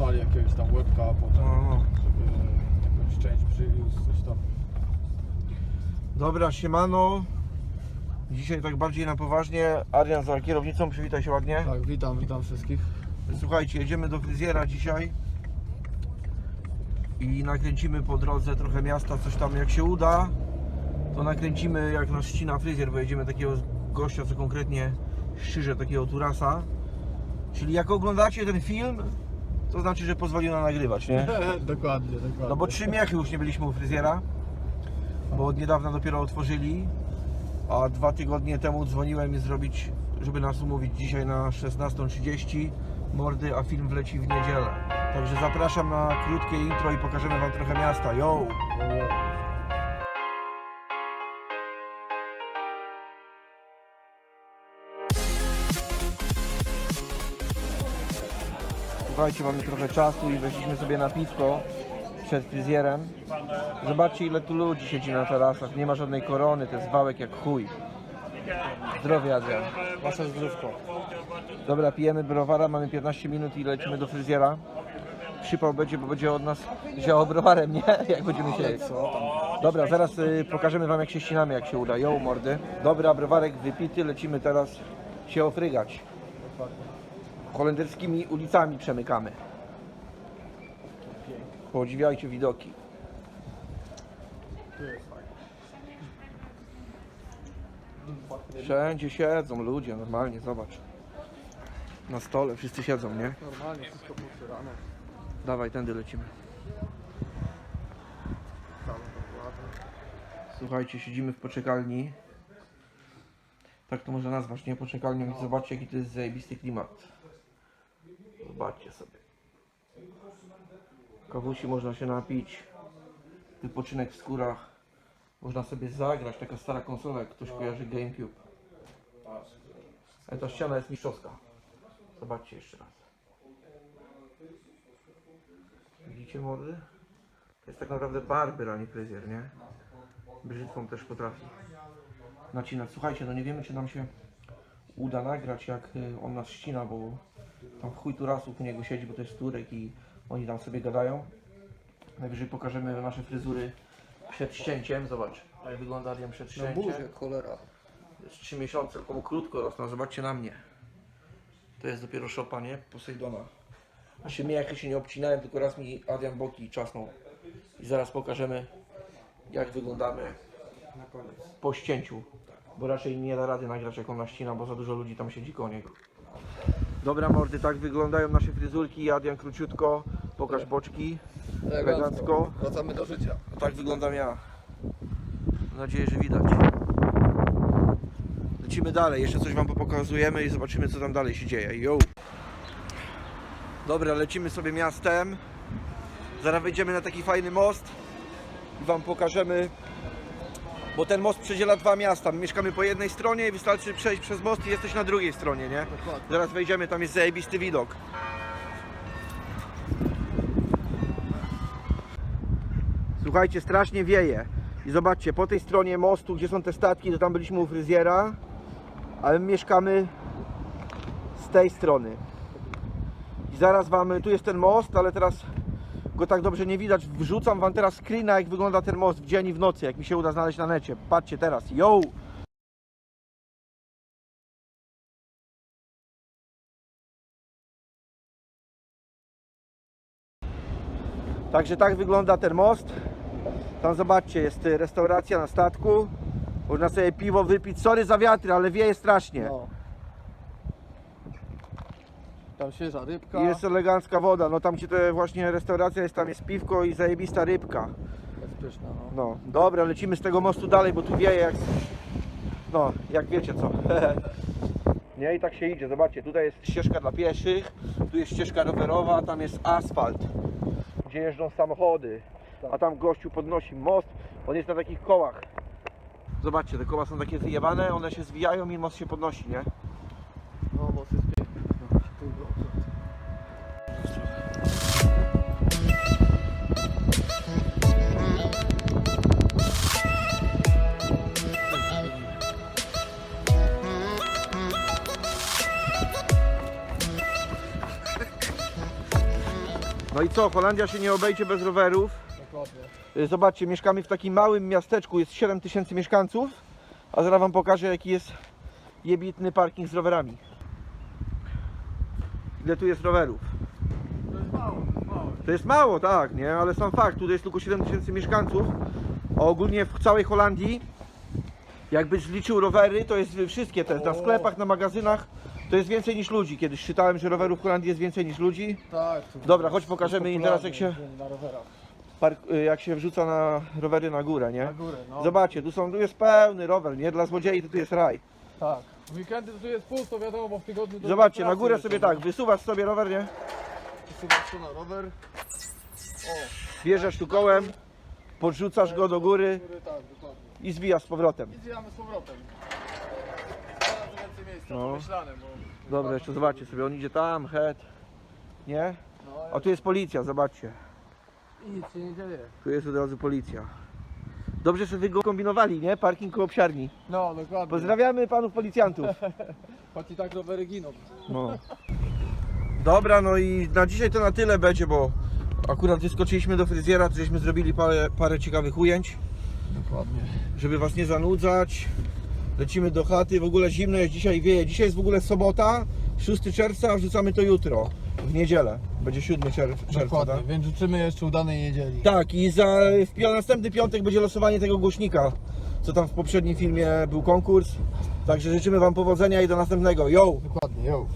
wysłali jakiegoś tam łebka, a potem sobie jakąś część przywiózł, coś tam. Dobra, siemano. Dzisiaj tak bardziej na poważnie. Arian za kierownicą, przywitaj się ładnie. Tak, witam, witam wszystkich. Słuchajcie, jedziemy do fryzjera dzisiaj i nakręcimy po drodze trochę miasta, coś tam jak się uda, to nakręcimy jak nas ścina fryzjer, bo jedziemy takiego gościa, co konkretnie szyrze takiego turasa. Czyli jak oglądacie ten film, to znaczy, że pozwolił nam nagrywać, nie? dokładnie, dokładnie. No bo trzy miechy już nie byliśmy u fryzjera, bo od niedawna dopiero otworzyli, a dwa tygodnie temu dzwoniłem i zrobić, żeby nas umówić dzisiaj na 16.30 mordy, a film wleci w niedzielę. Także zapraszam na krótkie intro i pokażemy Wam trochę miasta. Yo! Słuchajcie, mamy trochę czasu i weszliśmy sobie na piwko przed fryzjerem. Zobaczcie ile tu ludzi siedzi na tarasach. Nie ma żadnej korony, to jest wałek jak chuj. Zdrowie Adrian. Wasze zdrówko. Dobra, pijemy browara, mamy 15 minut i lecimy do fryzjera. Przypał będzie, bo będzie od nas działał browarem, nie? Jak będziemy się... Dobra, zaraz y, pokażemy Wam jak się ścinamy, jak się uda. Yo, mordy. Dobra, browarek wypity, lecimy teraz się ofrygać. Holenderskimi ulicami przemykamy. Podziwiajcie widoki. Wszędzie siedzą ludzie, normalnie, zobacz. Na stole wszyscy siedzą, nie? Normalnie, wszystko potwierane. Dawaj, tędy lecimy. Słuchajcie, siedzimy w poczekalni. Tak to można nazwać, nie? Poczekalnią i zobaczcie jaki to jest zajebisty klimat. Zobaczcie sobie. Kawusi można się napić. Wypoczynek w skórach. Można sobie zagrać, taka stara konsola, jak ktoś kojarzy GameCube. Ale ta ściana jest mistrzowska. Zobaczcie jeszcze raz. Widzicie młody? To jest tak naprawdę barber, a nie fryzjer, nie? Brzytwą też potrafi nacinać. Słuchajcie, no nie wiemy czy nam się uda nagrać jak y, on nas ścina, bo tam chuj tu rasów u niego siedzi, bo to jest Turek i oni tam sobie gadają. Najwyżej pokażemy nasze fryzury przed ścięciem. Zobacz, jak wygląda Adrian przed Na ścięciem. buzie, cholera. Jest 3 miesiące, komu krótko rosną. Zobaczcie na mnie. To jest dopiero szopa, nie? Posejdona. A się miechy się nie obcinałem, tylko raz mi Adrian boki czasnął. I zaraz pokażemy, jak wyglądamy Na koniec. po ścięciu. Bo raczej nie da rady nagrać jak on bo za dużo ludzi tam siedzi koło niego. Dobra mordy, tak wyglądają nasze fryzurki. Adrian króciutko, pokaż boczki. Elegancko. Wracamy do życia. A tak wyglądam ja. Mam nadzieję, że widać. Lecimy dalej, jeszcze coś Wam pokazujemy i zobaczymy co tam dalej się dzieje. Yo! Dobra, lecimy sobie miastem. Zaraz wejdziemy na taki fajny most i Wam pokażemy, bo ten most przedziela dwa miasta. My mieszkamy po jednej stronie i wystarczy przejść przez most i jesteś na drugiej stronie, nie? Dokładnie. Zaraz wejdziemy, tam jest zajebisty widok. Słuchajcie, strasznie wieje. I zobaczcie, po tej stronie mostu, gdzie są te statki, to tam byliśmy u fryzjera, ale my mieszkamy z tej strony. I zaraz wam, tu jest ten most, ale teraz go tak dobrze nie widać. Wrzucam wam teraz screena, jak wygląda ten most w dzień i w nocy, jak mi się uda znaleźć na necie. Patrzcie teraz, yo! Także tak wygląda ten most. Tam zobaczcie, jest y, restauracja na statku. Można sobie piwo wypić. Sorry za wiatry, ale wieje strasznie. No. Tam świeża rybka. I jest elegancka woda. No tam gdzie to właśnie restauracja jest, tam jest piwko i zajebista rybka. Jest pyszna, no. No, dobra, lecimy z tego mostu dalej, bo tu wieje jak... No, jak wiecie co. Nie, i tak się idzie. Zobaczcie, tutaj jest ścieżka dla pieszych, tu jest ścieżka rowerowa, tam jest asfalt, gdzie jeżdżą samochody. A tam gościu podnosi most, on jest na takich kołach. Zobaczcie, te koła są takie wyjebane, one się zwijają i most się podnosi, nie? No i co, Holandia się nie obejdzie bez rowerów. Dokładnie. Y, Zobaczcie, mieszkamy w takim małym miasteczku, jest 7 tysięcy mieszkańców, a zaraz wam pokażę jaki jest jebitny parking z rowerami. Ile tu jest rowerów? To jest mało, to jest mało. To jest mało, tak, nie? Ale sam fakt, tutaj jest tylko 7 tysięcy mieszkańców, a ogólnie w całej Holandii, jakbyś zliczył rowery, to jest wszystkie te, na sklepach, na magazynach, to jest więcej niż ludzi. Kiedyś czytałem, że rowerów w Holandii jest więcej niż ludzi. Tak. tu Dobra, chodź jest pokażemy im teraz jak się, Na rowerach. park, y, jak się wrzuca na rowery na górę, nie? Na górę, no. Zobaczcie, tu, są, tu jest pełny rower, nie? Dla złodziei to tu jest raj. Tak. W weekendy to tu jest pusto, wiadomo, bo w tygodniu... to Zobaczcie, na pracy górę sobie tak, wysuwasz sobie rower, nie? Wysuwasz tu na rower. O, Bierzesz tu kołem, podrzucasz go do góry tak, dokładnie. i zbijasz z powrotem. I zjemy z powrotem. No. pomyślane, bo... Dobra, jeszcze zobaczcie sobie, on idzie tam, head, nie? No, A tu jest policja, zobaczcie. Nic się nie dzieje. Tu jest od razu policja. Dobrze, wy go kombinowali, nie? Parking koło psiarni. No, dokładnie. Pozdrawiamy panów policjantów. Choć i tak rowery giną. No. Dobra, no i na dzisiaj to na tyle będzie, bo akurat wyskoczyliśmy do fryzjera, to żeśmy zrobili parę, parę ciekawych ujęć, Dokładnie. żeby was nie zanudzać. Lecimy do chaty, w ogóle zimno jest dzisiaj, wieje. Dzisiaj jest w ogóle sobota, 6 czerwca, a wrzucamy to jutro, w niedzielę. Będzie 7 czerw- czerwca, Dokładnie, tak? więc życzymy jeszcze udanej niedzieli. Tak, i za w pi- następny piątek będzie losowanie tego głośnika, co tam w poprzednim filmie był konkurs. Także życzymy wam powodzenia i do następnego. Yo! Dokładnie, yo.